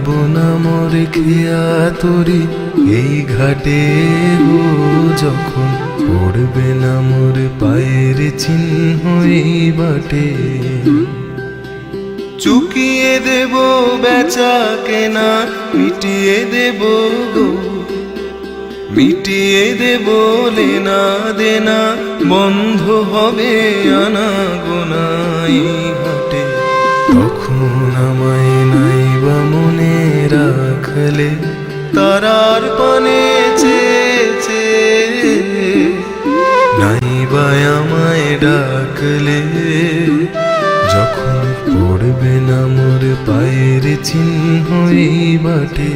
বাইব না মোর খেয়া তরি, এই ঘাটে গো যখন পড়বে না মোর পায়ের চিহ্ন বাটে। চুকিয়ে দেব বেচা কেনা, মিটিয়ে দেব গো। মিটিয়ে দেব লেনা দেনা, বন্ধ হবে আনা গোনাই রাখলে তারার পানে চেয়েছে। নাই বা ডাকলে যখন পড়বে না মোর পায়ের চিহ্ন বাটে।